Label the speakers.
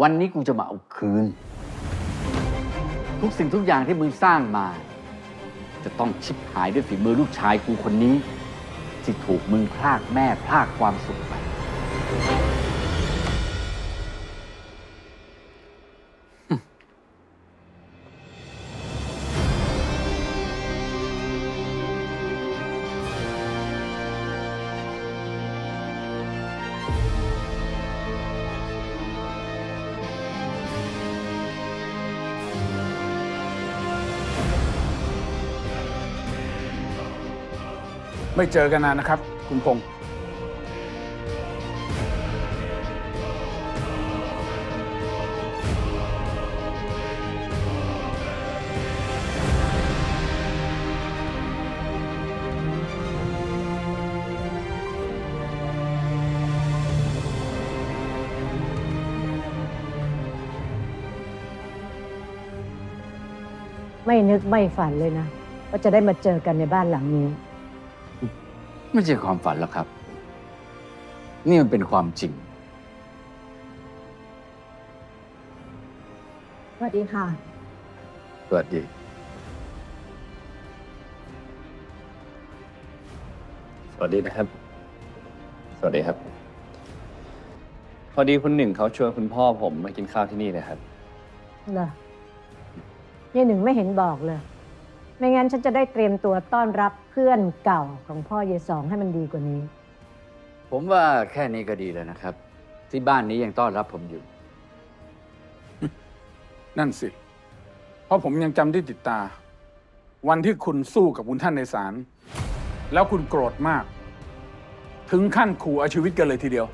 Speaker 1: วันนี้กูจะมาเอาคืน ทุกสิ่งทุกอย่างที่มึงสร้างมา จะต้องชิบหายด้วยฝีมือลูกชายกูคนนี้ ที่ถูกมึงพลากแม่พลากความสุขไป
Speaker 2: ไม่เจอกันนานนะครับ คุณพงษ์
Speaker 3: ไม่นึกไม่ฝันเลยนะว่าจะได้มาเจอกันในบ้านหลังนี้
Speaker 1: ไม่ใช่ความฝันหรอกครับ นี่มันเป็นความจริง
Speaker 3: สวัสดีค่ะ
Speaker 1: สวัสดี
Speaker 4: สวัสดีนะครับ สวัสดีครับ พอดีคุณหนึ่งเขาชวนคุณพ่อผมมากินข้าวที่นี่นะครับ
Speaker 3: เหรอยี่หนึ่งไม่เห็นบอกเลย ไม่งั้นฉันจะได้เตรียมตัวต้อนรับเพื่อนเก่าของพ่อเยสองให้มันดีกว่านี้
Speaker 1: ผมว่าแค่นี้ก็ดีแล้วนะครับ ที่บ้านนี้ยังต้อนรับผมอยู่
Speaker 2: นั่นสิ เพราะผมยังจำได้ติดตา วันที่คุณสู้กับคุณท่านในศาลแล้วคุณโกรธมาก ถึงขั้นขู่เอาชีวิตกันเลยทีเดียว